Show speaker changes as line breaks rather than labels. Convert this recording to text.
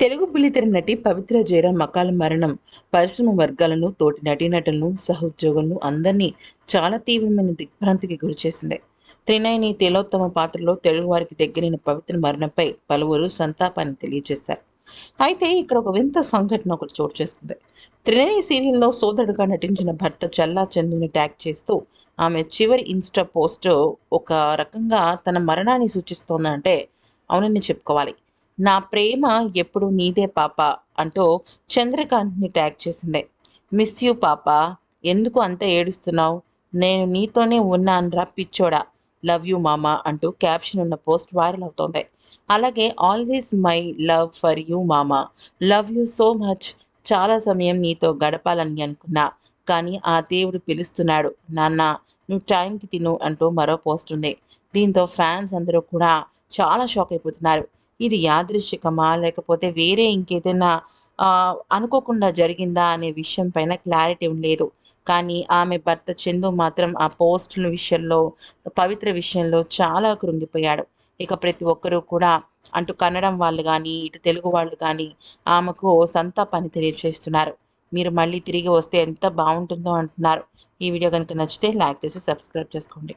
తెలుగు బుల్లితెర నటి పవిత్ర జయరాం అకాల మరణం పరిశ్రమ వర్గాలను తోటి నటీనటులను సహోద్యోగులను అందరినీ చాలా తీవ్రమైన దిగ్భ్రాంతికి గురిచేసింది త్రినయని తేలోత్తమ పాత్రలో తెలుగువారికి దగ్గరైన పవిత్ర మరణంపై పలువురు సంతాపాన్ని తెలియజేశారు. అయితే ఇక్కడ ఒక వింత సంఘటన ఒకటి చోటు చేసుకుంది. త్రినయని సీరియల్లో సోదరుడుగా నటించిన భర్త చల్లా చందుని ట్యాగ్ చేస్తూ ఆమె చివరి ఇన్స్టా పోస్ట్ ఒక రకంగా తన మరణాన్ని సూచిస్తోందంటే అవునని చెప్పుకోవాలి. నా ప్రేమ ఎప్పుడు నీదే పాప అంటూ చంద్రకాంత్ని ట్యాగ్ చేసింది. మిస్ యూ పాప ఎందుకు అంత ఏడుస్తున్నావు? నేను నీతోనే ఉన్నానురా పిచ్చోడా లవ్ యూ మామా అంటూ క్యాప్షన్ ఉన్న పోస్ట్ వైరల్ అవుతోంది. అలాగే always my love for you మామా లవ్ యూ సో మచ్ చాలా సమయం నీతో గడపాలని అనుకున్నా కానీ ఆ దేవుడు పిలుస్తున్నాడు నాన్న నువ్వు టైంకి తిను అంటూ మరో పోస్ట్ ఉంది. దీంతో ఫ్యాన్స్ అందరూ కూడా చాలా షాక్ అయిపోతున్నారు. ఇది యాదృశ్చికమా? లేకపోతే వేరే ఇంకేదైనా అనుకోకుండా జరిగిందా అనే విషయం పైన క్లారిటీ లేదు కానీ ఆమె భర్త చందు మాత్రం ఆ పోస్టుల విషయంలో పవిత్ర విషయంలో చాలా కృంగిపోయాడు. ఇక ప్రతి ఒక్కరూ కూడా అంటూ కన్నడం వాళ్ళు కానీ ఇటు తెలుగు వాళ్ళు కానీ ఆమెకు సంతాపాన్ని తెలియజేస్తున్నారు మీరు మళ్ళీ తిరిగి వస్తే ఎంత బాగుంటుందో అంటున్నారు. ఈ వీడియో కనుక నచ్చితే లైక్ చేసి సబ్స్క్రైబ్ చేసుకోండి.